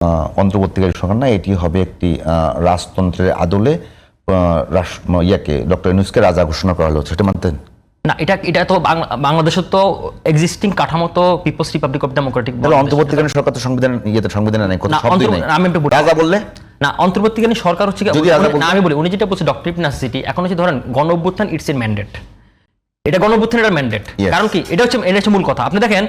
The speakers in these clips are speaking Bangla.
আহ, অন্তর্বর্তীকালীন সরকার না এটি হবে একটি রাজতন্ত্রের আদলে ইয়াকে ডক্টর ইউনুসকে রাজা ঘোষণা করা হলো। সেটা মানতেন? না এটা এটা তো বাংলাদেশের তো এক্সিস্টিং কাঠামো তো পিপলস রিপাবলিক অফ ডেমোক্রেটিক অন্তর্বর্তীকালীন সরকার তো সংবিধান ইয়েতে সংবিধানে নেই কোথাও না, শব্দই নেই। আমি একটু রাজা বললে? না অন্তর্বর্তীকালীন সরকার হচ্ছে না আমি বলি উনি যেটা বলছে ডক্টর নেসিটি এখন হচ্ছে ধরেন গণ অভ্যুত্থান ইটস এর ম্যান্ডেট এটা গণ অভ্যুত্থান এটা ম্যান্ডেট কারণ কি এটা হচ্ছে এটা হচ্ছে মূল কথা। আপনি দেখেন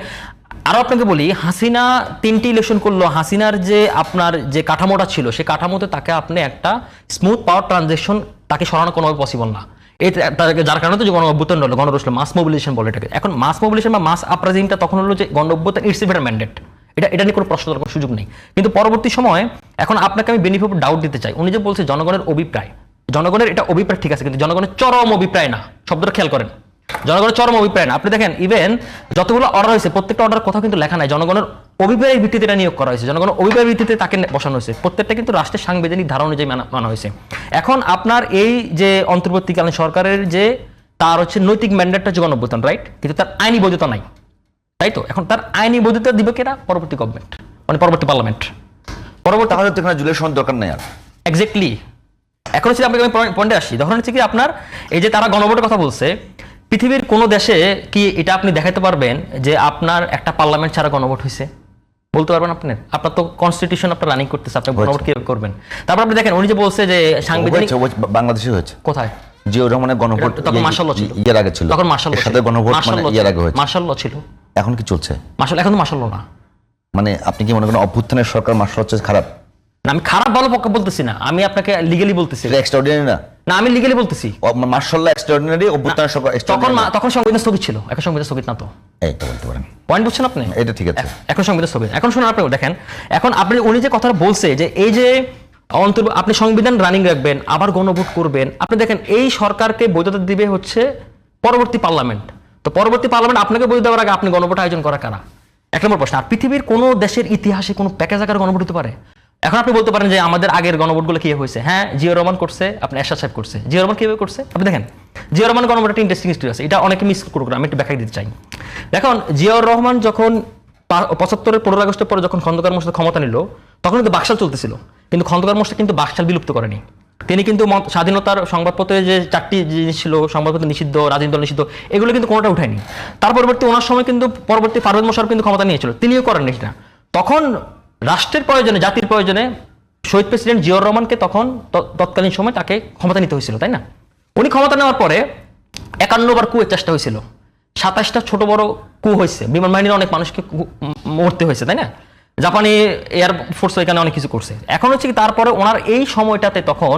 আরও আপনাকে বলি, হাসিনা তিনটি ইলেকশন করল। হাসিনার যে আপনার যে কাঠামোটা ছিল, সে কাঠামোতে তাকে আপনি একটা স্মুথ পাওয়ার ট্রানজেকশন তাকে সরানো কোনোভাবে পসিবল না। এই যার কারণে তো যে গণ অভ্যুত্থান হলো গণ রসলো মাস মোবিলেশন বলে এটাকে। এখন মাস মোবিলেশন বা মাস আপরাইজিংটা তখন হলো যে গণ অভ্যুত্থান ইটস এর ম্যান্ডেট এটা এটা নিয়ে কোনো প্রশ্ন করার সুযোগ নেই। কিন্তু পরবর্তী সময়ে এখন আপনাকে আমি বেনিফিট ডাউট দিতে চাই। উনি যে বলছে, জনগণের অভিপ্রায়। জনগণের এটা অভিপ্রায় ঠিক আছে, কিন্তু জনগণের চরম অভিপ্রায় না। শব্দটা খেয়াল করেন। জনগণের চরম অভিপ্রায় না। আপনি দেখেন ইভেন যতগুলো অর্ডার হয়েছে প্রত্যেকটা অর্ডার কোথাও কিন্তু লেখা নাই। জনগণের অভিপ্রায়ের ভিত্তিতে এটা নিয়োগ করা হয়েছে। জনগণের অভিপ্রায়ের ভিত্তিতে তাকে বসানো হয়েছে। প্রত্যেকটা কিন্তু রাষ্ট্রের সাংবিধানিক ধারা অনুযায়ী মানা হয়েছে। এখন আপনার এই যে অন্তর্বর্তীকালীন সরকারের যে তার হচ্ছে নৈতিক ম্যান্ডেটটা যে গণঅভ্যুত্থান রাইট কিন্তু তার আইনি বৈধতা নাই। তাই তো? এখন তার আইনি বৈধতা দিবে কেনা পরবর্তী গভর্নমেন্ট মানে পরবর্তী পার্লামেন্ট পরবর্তী তাহলে তো এখানে জুলাই সনদ দরকার নেই আর। এক্স্যাক্টলি এখন হচ্ছে আপনাকে আমি পয়েন্টে আসি তখন হচ্ছে কি আপনার এই যে তারা গণভোটের কথা বলছে পৃথিবীর কোনো দেশে কি এটা আপনি দেখাতে পারবেন যে আপনার একটা পার্লামেন্ট ছাড়া গণভোট হয়েছে বলতে পারবেন আপনি? আপনার তো কনস্টিটিউশন আপনার রানিং করতেছে আপনি গণভোট কীভাবে করবেন? তারপর আপনি দেখেন উনি যে বলছে যে সাংবিধানিক বাংলাদেশে হয়েছে। কোথায়? জিয়াউর রহমানের গণভোট তখন ল ছিল। ইয়ের আগে ছিল। তখন মার্শাল এর সাথে গণভোট মানে ইয়ের আগে হয়েছে। মার্শাল ল ছিল। এখন কি চলছে? মার্শাল এখন তো মার্শাল ল না। মানে আপনি কি মনে করেন অভ্যুত্থানের সরকার মার্শাল হচ্ছে খারাপ? না, আমি খারাপ ভালো পক্ষে বলতেছি না। আমি আপনাকে লিগালি বলতেছি। এক্সট্রাঅর্ডিনারি না? না আমি লিগালি বলতেছি। মার্শাল এক্সট্রাঅর্ডিনারি অভ্যুত্থানের সরকার তখন। তখন সংবিধান স্থগিত ছিল। এখন সংবিধান স্থগিত না তো। এই বলতে পারেন। পয়েন্ট বুঝছেন আপনি? এটা ঠিক আছে। এখন সংবিধান স্থগিত। এখন শুনুন আপনি দেখেন। এখন আপনি উনি যে কথাটা বলছে যে এই যে অন্তর আপনি সংবিধান রানিং রাখবেন আবার গণভোট করবেন আপনি দেখেন এই সরকারকে বৈধতা দিবে হচ্ছে পরবর্তী পার্লামেন্ট। তো পরবর্তী পার্লামেন্ট আপনাকে বৈধ দেওয়ার আগে আপনি গণভোট আয়োজন করা কারা? এক নম্বর প্রশ্ন আর পৃথিবীর কোনো দেশের ইতিহাসে কোনো প্যাকেজ আকারে গণভোট হতে পারে? এখন আপনি বলতে পারেন যে আমাদের আগের গণভোটগুলো কি হয়েছে? হ্যাঁ জিও রহমান করছে, আপনি এরশাদ সাহেব করছে। জিও রহমান কীভাবে করছে? আপনি দেখেন জিও রহমান গণভোট একটা ইন্টারেস্টিং স্টোরি আছে। এটা অনেকে মিস করবে আমি একটু ব্যাখ্যা দিতে চাই। দেখুন জিয়াউর রহমান যখন পঁচাত্তরের পনেরো আগস্টের পরে যখন খন্দকার মোর্শেদ ক্ষমতা নিল, তখন কিন্তু বাকশাল চলতেছিল। কিন্তু খন্দকার মোর্শেদ কিন্তু বাকশাল বিলুপ্ত করেনি। তিনি কিন্তু স্বাধীনতার সংবাদপত্রে যে চারটি জিনিস ছিল, সংবাদপত্র নিষিদ্ধ, রাজনীতি দল নিষিদ্ধ, এগুলো কিন্তু কোনোটা উঠায়নি। তার পরবর্তী, ওনার সময় কিন্তু পরবর্তী পারভেজ মোশারফ কিন্তু ক্ষমতা নিয়েছিল। তিনিও করেননি সেটা। তখন রাষ্ট্রের প্রয়োজনে, জাতির প্রয়োজনে শহীদ প্রেসিডেন্ট জিয়র রহমানকে তখন তৎকালীন সময় তাকে ক্ষমতা নিতে হয়েছিল, তাই না? উনি ক্ষমতা নেওয়ার পরে একান্নবার কুয়ের চেষ্টা হয়েছিল। সাতাশটা ছোট বড় কু হয়েছে। বিমান বাহিনীর অনেক মানুষকে মরতে হয়েছে, তাই না? জাপানি এয়ার ফোর্স এখানে অনেক কিছু করছে। এখন হচ্ছে কি, তারপরে ওনার এই সময়টাতে তখন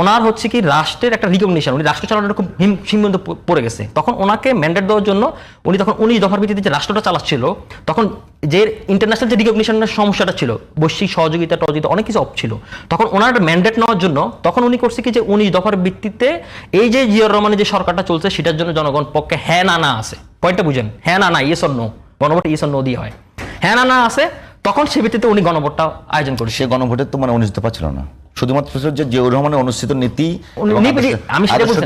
ওনার হচ্ছে কি রাষ্ট্রের একটা রিকগনিশন উনি রাষ্ট্র চালানোর খুব হিম, সীমান্ত পড়ে গেছে। তখন ওনাকে ম্যান্ডেট দেওয়ার জন্য উনি তখন উনিশ দফার ভিত্তিতে যে রাষ্ট্রটা চালাচ্ছিল, তখন যে ইন্টারন্যাশনাল যে রিকগনিশনের সমস্যাটা ছিল, বৈশ্বিক সহযোগিতা, টহযোগিতা, অনেক কিছু অপ ছিল। তখন ওনার ম্যান্ডেট নেওয়ার জন্য তখন উনি করছে কি যে উনিশ দফার ভিত্তিতে এই যে জিয়র রহমানের যে সরকারটা চলছে, সেটার জন্য জনগণ পক্ষে হ্যাঁ না না আছে। পয়েন্টটা বুঝেন। হ্যাঁ না না ইয়েস অর নো গণভোট ইয়েস নো দিয়ে হয়। হ্যাঁ না না আছে। তখন সে ভিত্তিতে উনি গণভোটটা আয়োজন করেছে। সে গণভোটের তো মানে অনুষ্ঠিত ছিল না। শুধুমাত্র যে জিয়াউর রহমানের অনুষ্ঠিত নীতি আমি সেটা বলছি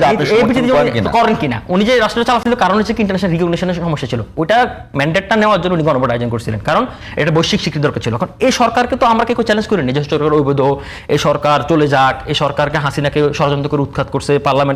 করেন কিনা? উনি যে রাষ্ট্র চালাচ্ছিল কারণ হচ্ছে ইন্টারন্যাশনাল রিকগনিশনের সমস্যা ছিল। ওটা ম্যান্ডেটটা নেওয়ার জন্য উনি গণভোট আয়োজন করছিলেন। কারণ এটা বৈশ্বিক স্বীকৃতি দরকার ছিল। এখন এই সরকারকে তো আমরা কেউ চ্যালেঞ্জ করিনি। যে সরকার অবৈধ এই সরকার চলে যাক এই সরকারকে হাসিনাকে ষড়যন্ত্র করে উৎখাত করছে পার্লামেন্ট